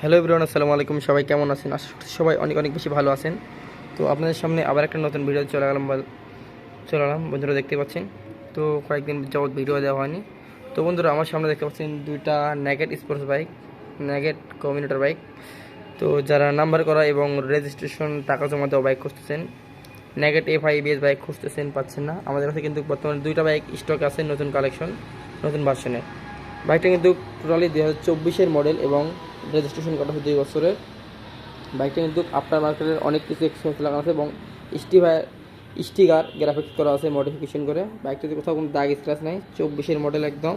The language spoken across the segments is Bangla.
হ্যালো এভরিওয়ান, আসসালামু আলাইকুম। সবাই কেমন আছেন? সবাই অনেক অনেক বেশি ভালো আছেন। তো আপনাদের সামনে আবার একটা নতুন ভিডিও চলে গেলাম চলে গেলাম বন্ধুরা দেখতে পাচ্ছেন? তো কয়েকদিন যাবত ভিডিও দেওয়া হয়নি। তো বন্ধুরা, আমার সামনে দেখতে পাচ্ছেন দুইটা ন্যাগেট স্পোর্টস বাইক ন্যাগেট কমিউনিটার বাইক তো যারা নাম্বার করা এবং রেজিস্ট্রেশন টাকা জমা দেওয়া বাইক খুঁজতেছেন ন্যাগেট এফ আই বিএস বাইক খুঁজতেছেন পাচ্ছেন না। আমাদের কাছে কিন্তু বর্তমানে দুইটা বাইক স্টক আছে, নতুন কালেকশন নতুন ভার্সনের বাইকটা কিন্তু টোটালি দু হাজার মডেল এবং রেজিস্ট্রেশন করা হচ্ছে দুই বছরের বাইকটা কিন্তু আফটার মার্কেটের অনেক কিছু এক্সপেন্স লাগানো আছে এবং স্টিভার স্টিকার গ্রাফিক্স করা আছে মডিফিকেশন করে। বাইকটাতে কোথাও কোনো দাগ স্ক্র্যাচ নাই, চব্বিশের মডেল একদম।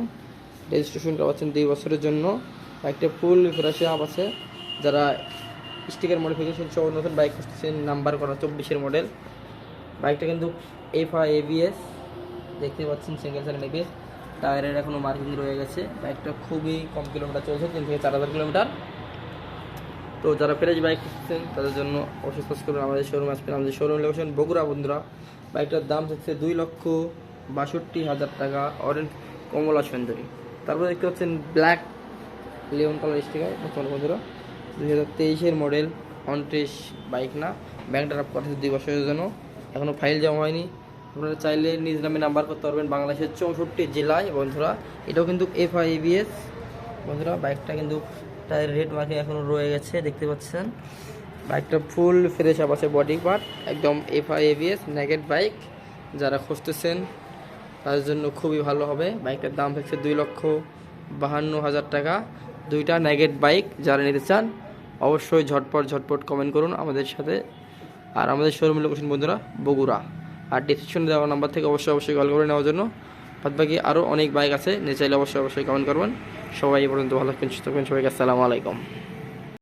রেজিস্ট্রেশন করা হচ্ছেন দুই বছরের জন্য। বাইকটা ফুল ফ্রেশে আপ আছে। যারা স্টিকার মডিফিকেশন সহ নতুন বাইক খুঁজতেছেন নাম্বার করা চব্বিশের মডেল বাইকটা কিন্তু এফ আই এবিএস দেখতে পাচ্ছেন সিঙ্গেল সাইড এবিএস টায়ারের এখনও মার্কিং রয়ে গেছে। বাইকটা খুবই কম কিলোমিটার চলছে, তিন থেকে চার হাজার কিলোমিটার। তো যারা ফ্রেশ বাইক খুঁজছেন তাদের জন্য অবশ্যই সার্চ করুন আমাদের শোরুম আসবেন আমাদের শোরুম লোকেশন বগুড়া, বন্ধুরা। বাইকটার দাম হচ্ছে দুই লক্ষ বাষট্টি হাজার টাকা, অরেঞ্জ কমলা সুন্দরী। তারপরে দেখতে পাচ্ছেন ব্ল্যাক লেমন কালার স্টিকার বন্ধুরা। দুই হাজার তেইশের মডেল উনত্রিশ বাইক না। ব্যাংক ড্রাফ করা দুই বছরের জন্য। এখনও ফাইল জমা হয়নি। আপনারা চাইলে নিজ নামে নাম্বার করতে পারবেন বাংলাদেশের চৌষট্টি জেলায়, বন্ধুরা। এটাও কিন্তু এফ বন্ধুরা, বাইকটা কিন্তু টায়ার রেড মার্কিং এখনও রয়ে গেছে, দেখতে পাচ্ছেন। বাইকটা ফুল ফ্রেশ আপ আছে বডি পার্ট, একদম এফ আই এবিএস নেগেট বাইক যারা খুঁজতেছেন, তাদের জন্য খুবই ভালো হবে। বাইকটার দাম হচ্ছে দুই লক্ষ বাহান্ন হাজার টাকা। দুইটা নেগেট বাইক যারা নিতে চান, অবশ্যই ঝটপট ঝটপট কমেন্ট করুন আমাদের সাথে। আর আমাদের শোরুম লোকেশন বন্ধুরা, বগুড়া। আর ডিসক্রিপশনে দেওয়া নাম্বার থেকে অবশ্যই অবশ্যই কল করে নেওয়ার জন্য। বাদ বাকি আরও অনেক বাইক আছে, নিয়ে চাইলে অবশ্যই অবশ্যই কমেন্ট করবেন। সবাই পর্যন্ত ভালো থাকবেন, সুস্থ থাকবেন, সবাইকে আসসালামু আলাইকুম।